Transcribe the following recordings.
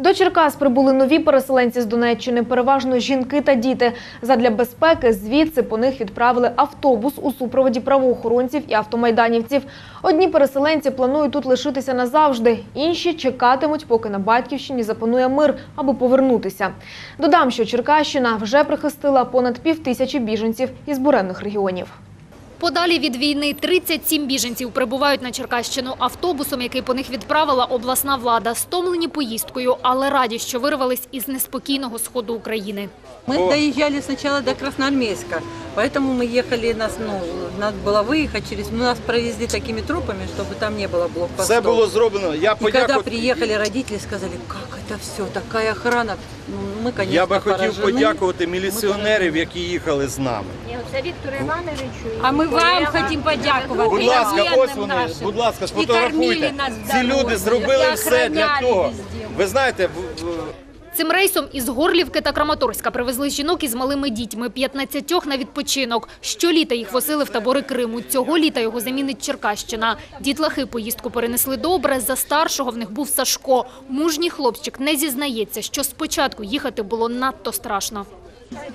До Черкас прибули нові переселенці з Донеччини, переважно жінки та діти. Задля безпеки звідси по них відправили автобус у супроводі правоохоронців і автомайданівців. Одні переселенці планують тут лишитися назавжди, інші чекатимуть, поки на батьківщині запанує мир, аби повернутися. Додам, що Черкащина вже прихистила понад пів тисячі біженців із буремних регіонів. Подалі від війни 37 біженців прибувають на Черкащину автобусом, який по них відправила обласна влада. Стомлені поїздкою, але раді, що вирвались із неспокійного сходу України. Мы доезжали сначала до Красноармейска, поэтому мы ехали, нас, ну, надо было выехать через... Ну, нас провезли такими тропами, чтобы там не было блокпостов. Все було зроблено. Я И когда подякую. приехали родители, сказали, как это все, такая охрана. Ну, мы, конечно, Я би хотів поражены. подякувати міліціонерів, які їхали з нами. А ми вам хочемо подякувати. Будь і ласка, воєнним ось вони. нашим. Будь ласка, І кормили сфотографуйте. нас Ці здоров'я, люди зробили і все для охороняли того. везде. Ви знаєте, в- в- Цим рейсом із Горлівки та Краматорська привезли жінок із малими дітьми, 15 на відпочинок. Щоліта їх возили в табори Криму. Цього літа його замінить Черкащина. Дітлахи поїздку перенесли добре. За старшого в них був Сашко. Мужній хлопчик не зізнається, що спочатку їхати було надто страшно.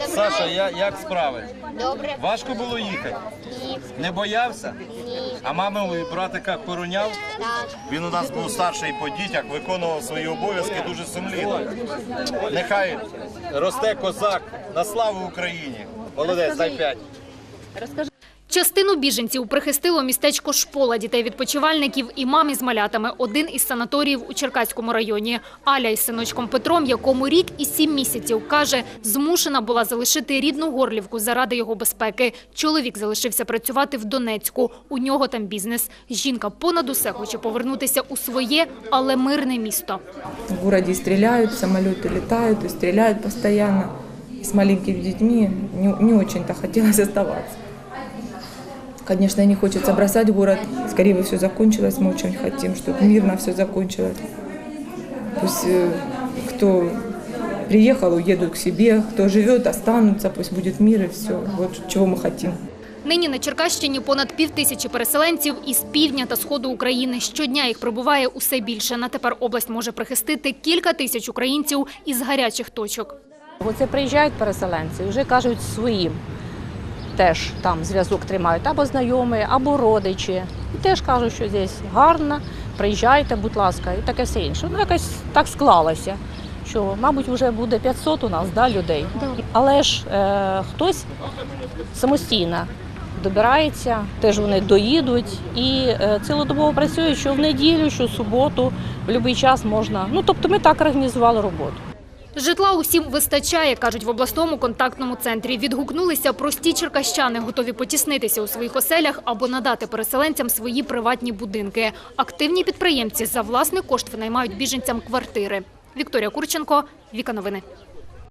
Саша, я, як справи? Добре. Важко було їхати? Ні. Не боявся? Ні. А маму і братика пороняв? Так. Він у нас був старший по дітях, виконував свої обов'язки дуже сумлінно. Нехай росте козак на славу Україні. Молодець, дай п'ять. Частину біженців прихистило містечко Шпола, дітей-відпочивальників і мам із малятами. Один із санаторіїв у Черкаському районі. Аля із синочком Петром, якому рік і сім місяців, каже, змушена була залишити рідну Горлівку заради його безпеки. Чоловік залишився працювати в Донецьку. У нього там бізнес. Жінка понад усе хоче повернутися у своє, але мирне місто. В городе стреляют, самолеты летают и стреляют постоянно. И с маленькими детьми не, не очень-то хотелось оставаться. Конечно, не хочется бросать город. Скорее бы все закончилось, мы очень хотим, чтобы мирно все закончилось. Пусть э, кто приехал, уедут к себе, кто живет, останутся, пусть будет мир и все. Вот чего мы хотим. Нині на Черкащині понад пів тисячі переселенців із півдня та сходу України. Щодня їх прибуває усе більше. На тепер область може прихистити кілька тисяч українців із гарячих точок. Оце приїжджають переселенці, вже кажуть своїм. Теж там зв'язок тримають або знайомі, або родичі. І теж кажуть, що здесь гарно, приїжджайте, будь ласка, і таке все інше. Ну, якось так склалося, що, мабуть, вже буде 500 у нас да, людей. Але ж е, хтось самостійно добирається, теж вони доїдуть і е, цілодобово працюють, що в неділю, що в суботу, в будь-який час можна. Ну, тобто ми так організували роботу. Житла усім вистачає, кажуть в обласному контактному центрі. Відгукнулися прості черкащани, готові потіснитися у своїх оселях або надати переселенцям свої приватні будинки. Активні підприємці за власний кошт винаймають біженцям квартири. Вікторія Курченко, Віка Новини.